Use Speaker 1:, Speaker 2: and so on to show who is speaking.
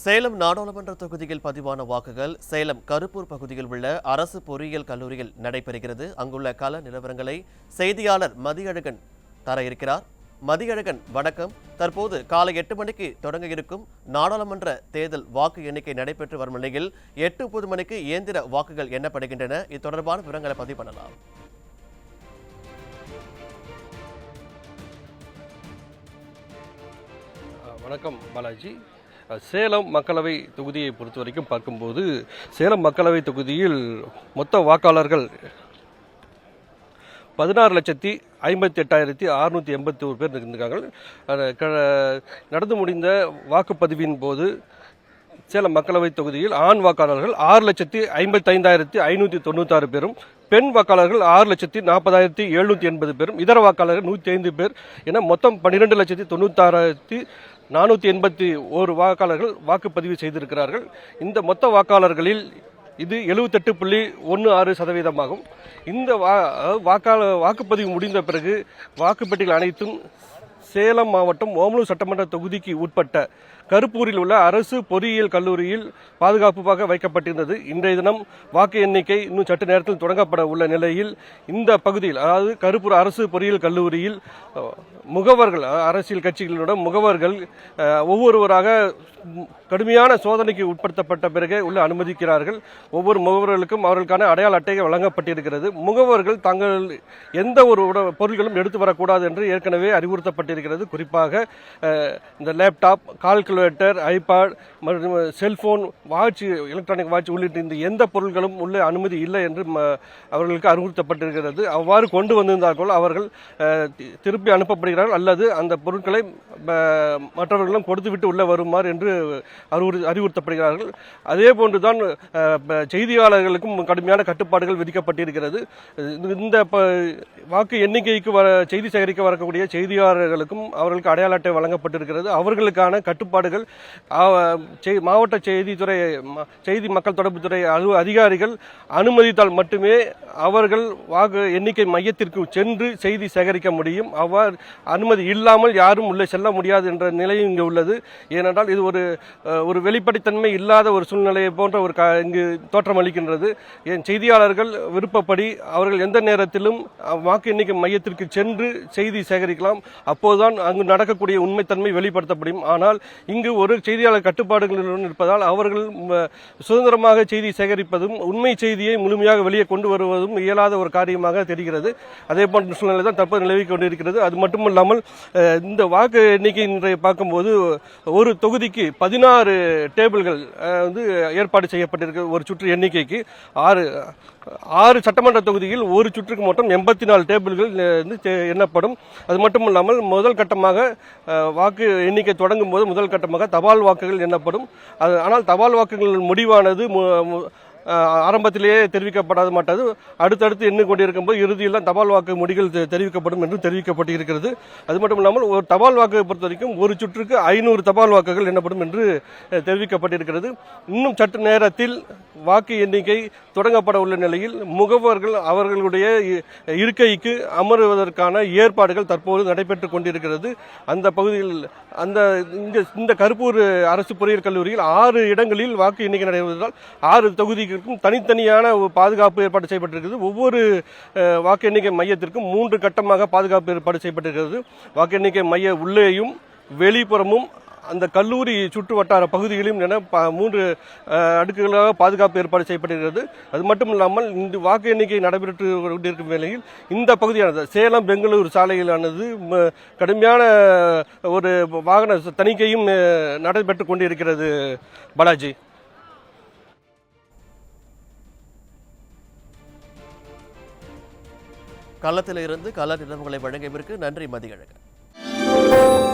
Speaker 1: சேலம் நாடாளுமன்ற தொகுதியில் பதிவான வாக்குகள் சேலம் கருப்பூர் பகுதியில் உள்ள அரசு பொறியியல் கல்லூரியில் நடைபெறுகிறது. அங்குள்ள கள நிலவரங்களை செய்தியாளர் மதியழகன் தர இருக்கிறார் மதியழகன் வணக்கம். தற்போது காலை எட்டு மணிக்கு தொடங்க இருக்கும் நாடாளுமன்ற தேர்தல் வாக்கு எண்ணிக்கை நடைபெற்று வரும் நிலையில் எட்டு முப்பது மணிக்கு இயந்திர வாக்குகள் எண்ணப்படுகின்றன. இது தொடர்பான விவரங்களை பதிவு பண்ணலாம்.
Speaker 2: வணக்கம் பாலாஜி. சேலம் மக்களவை தொகுதியை பொறுத்த வரைக்கும் பார்க்கும்போது சேலம் மக்களவை தொகுதியில் மொத்த வாக்காளர்கள் பதினாறு லட்சத்தி ஐம்பத்தி எட்டாயிரத்தி அறுநூற்றி எண்பத்தி ஒரு பேர் இருந்திருக்காங்க. க- நடந்து முடிந்த வாக்குப்பதிவின் போது சேலம் மக்களவை தொகுதியில் ஆண் வாக்காளர்கள் ஆறு லட்சத்தி ஐம்பத்தைந்தாயிரத்தி ஐநூற்றி தொண்ணூத்தாறு பேரும் பெண் வாக்காளர்கள் ஆறு லட்சத்தி நாற்பதாயிரத்தி எழுநூற்றி எண்பது பேரும் இதர வாக்காளர்கள் நூற்றி ஐந்து பேர். என மொத்தம் பன்னிரெண்டு லட்சத்தி தொண்ணூத்தாறாயிரத்தி நானூற்றி எண்பத்தி ஒரு வாக்காளர்கள் வாக்குப்பதிவு செய்திருக்கிறார்கள். இந்த மொத்த வாக்காளர்களில் இது எழுபத்தெட்டு புள்ளி ஒன்று ஆறு சதவீதமாகும். இந்த வா வாக்காளர் வாக்காள வாக்குப்பதிவு முடிந்த பிறகு வாக்குப்பெட்டிகள் அனைத்தும் சேலம் மாவட்டம் ஓமலூர் சட்டமன்ற தொகுதிக்கு உட்பட்ட கருப்பூரில் உள்ள அரசு பொறியியல் கல்லூரியில் பாதுகாப்பாக வைக்கப்பட்டிருந்தது. இன்றைய தினம் வாக்கு எண்ணிக்கை இன்னும் சற்று நேரத்தில் தொடங்கப்பட உள்ள நிலையில் இந்த பகுதியில் அதாவது கருப்பூர் அரசு பொறியியல் கல்லூரியில் முகவர்கள் அரசியல் கட்சிகளோட முகவர்கள் ஒவ்வொருவராக கடுமையான சோதனைக்கு உட்படுத்தப்பட்ட பிறகே உள்ள அனுமதிக்கிறார்கள். ஒவ்வொரு முகவர்களுக்கும் அவர்களுக்கான அடையாள அட்டை வழங்கப்பட்டிருக்கிறது. முகவர்கள் தாங்கள் எந்த ஒரு உட- எடுத்து வரக்கூடாது என்று ஏற்கனவே அறிவுறுத்தப்பட்டிருக்கிறது. குறிப்பாக இந்த லேப்டாப் கால்குலேட்டர் ஐபாட் மற்றும் செல்போன் வாட்ச் எலக்ட்ரானிக் வாட்ச் உள்ளிட்ட இந்த எந்த பொருட்களும் உள்ள அனுமதி இல்லை என்று அவர்களுக்கு அறிவுறுத்தப்பட்டிருக்கிறது. அவ்வாறு கொண்டு வந்திருந்தார்கள் அவர்கள் திருப்பி அனுப்பப்படுகிறார்கள் அல்லது அந்த பொருட்களை மற்றவர்களும் கொடுத்துவிட்டு உள்ளே வருமாறு என்று அறிவுறு அறிவுறுத்தப்படுகிறார்கள். அதே போன்றுதான் செய்தியாளர்களுக்கும் கடுமையான கட்டுப்பாடுகள் விதிக்கப்பட்டிருக்கிறது. இந்த- வாக்கு எண்ணிக்கைக்கு வர செய்தி சேகரிக்க வரக்கூடிய செய்தியாளர்களுக்கு அலுவலர்களுக்கும் அவர்களுக்கு அடையாள அட்டை வழங்கப்பட்டிருக்கிறது. அவர்களுக்கான கட்டுப்பாடுகள் மாவட்ட செய்தித்துறை செய்தி மக்கள் தொடர்புத்துறை அலுவ அதிகாரிகள் அனுமதித்தால் மட்டுமே அவர்கள் வாக்கு எண்ணிக்கை மையத்திற்கு சென்று செய்தி சேகரிக்க முடியும். அவ்வாறு அனுமதி இல்லாமல் யாரும் உள்ளே செல்ல முடியாது என்ற நிலையும் இங்கே உள்ளது. ஏனென்றால் இது ஒரு ஒரு வெளிப்படைத்தன்மை இல்லாத ஒரு சூழ்நிலையை போன்ற ஒரு க இங்கு தோற்றமளிக்கின்றது என் செய்தியாளர்கள் விருப்பப்படி அவர்கள் எந்த நேரத்திலும் வாக்கு எண்ணிக்கை மையத்திற்கு சென்று செய்தி சேகரிக்கலாம். அப்போது அப்போதுதான் அங்கு நடக்கக்கூடிய உண்மைத்தன்மை வெளிப்படுத்த முடியும் ஆனால் இங்கு ஒரு செய்தியாளர் கட்டுப்பாடுகளுடன் இருப்பதால் அவர்கள் சுதந்திரமாக செய்தி சேகரிப்பதும் உண்மை செய்தியை முழுமையாக வெளியே கொண்டு வருவதும் இயலாத ஒரு காரியமாக தெரிகிறது. அதே போன்ற சூழ்நிலை தான் தற்போது நிலவிக் கொண்டிருக்கிறது. அது மட்டுமல்லாமல் இந்த வாக்கு எண்ணிக்கை இன்றைய பார்க்கும்போது ஒரு தொகுதிக்கு பதினாறு டேபிள்கள் வந்து ஏற்பாடு செய்யப்பட்டிருக்கு ஒரு சுற்று எண்ணிக்கைக்கு. ஆறு ஆறு சட்டமன்ற தொகுதியில் ஒரு சுற்றுக்கு மொத்தம் எண்பத்தி நாலு டேபிள்கள் வந்து எண்ணப்படும். அது மட்டும் இல்லாமல் முதல் கட்டமாக வாக்கு எண்ணிக்கை தொடங்கும் போது முதல் கட்டமாக தபால் வாக்குகள் எண்ணப்படும். அது ஆனால் தபால் வாக்குகள் முடிவானது ஆரம்பத்திலேயே தெரிவிக்கப்படாத மாட்டாது. அடுத்தடுத்து எண்ணு கொண்டிருக்கும் போது இறுதியில் தபால் வாக்கு முடிகள் தெ- தெரிவிக்கப்படும் என்று தெரிவிக்கப்பட்டிருக்கிறது. அது மட்டும் இல்லாமல் ஒரு தபால் வாக்கை பொறுத்த வரைக்கும் ஒரு சுற்றுக்கு ஐநூறு தபால் வாக்குகள் எண்ணப்படும் என்று தெரிவிக்கப்பட்டிருக்கிறது. இன்னும் சற்று நேரத்தில் வாக்கு எண்ணிக்கை தொடங்கப்பட உள்ள நிலையில் முகவர்கள் அவர்களுடைய இருக்கைக்கு அமருவதற்கான ஏற்பாடுகள் தற்போது நடைபெற்று கொண்டிருக்கிறது. அந்த பகுதியில் அந்த இந்த இந்த கருப்பூர் அரசு பொறியியல் கல்லூரியில் ஆறு இடங்களில் வாக்கு எண்ணிக்கை நடைபெறுவதால் ஆறு தொகுதிகளுக்கும் தனித்தனியான பாதுகாப்பு ஏற்பாடு செய்யப்பட்டிருக்கிறது. ஒவ்வொரு வாக்கு எண்ணிக்கை மையத்திற்கும் மூன்று கட்டமாக பாதுகாப்பு ஏற்பாடு செய்யப்பட்டிருக்கிறது. வாக்கு எண்ணிக்கை மைய உள்ளேயும் வெளிப்புறமும் அந்த கல்லூரி சுற்று வட்டார பகுதிகளிலும் என மூன்று அடுக்குகளாக பாதுகாப்பு ஏற்பாடு செய்யப்படுகிறது அது மட்டும் இல்லாமல் இந்த வாக்கு எண்ணிக்கை நடைபெற்று கொண்டிருக்கும் வேளையில் இந்த பகுதியானது சேலம் பெங்களூர் சாலையிலானது ம- கடுமையான ஒரு வாகன தணிக்கையும் நடைபெற்று கொண்டிருக்கிறது பாலாஜி.
Speaker 1: களத்திலிருந்து கள நிலவுகளை வழங்கியதற்கு நன்றி மதியழகன்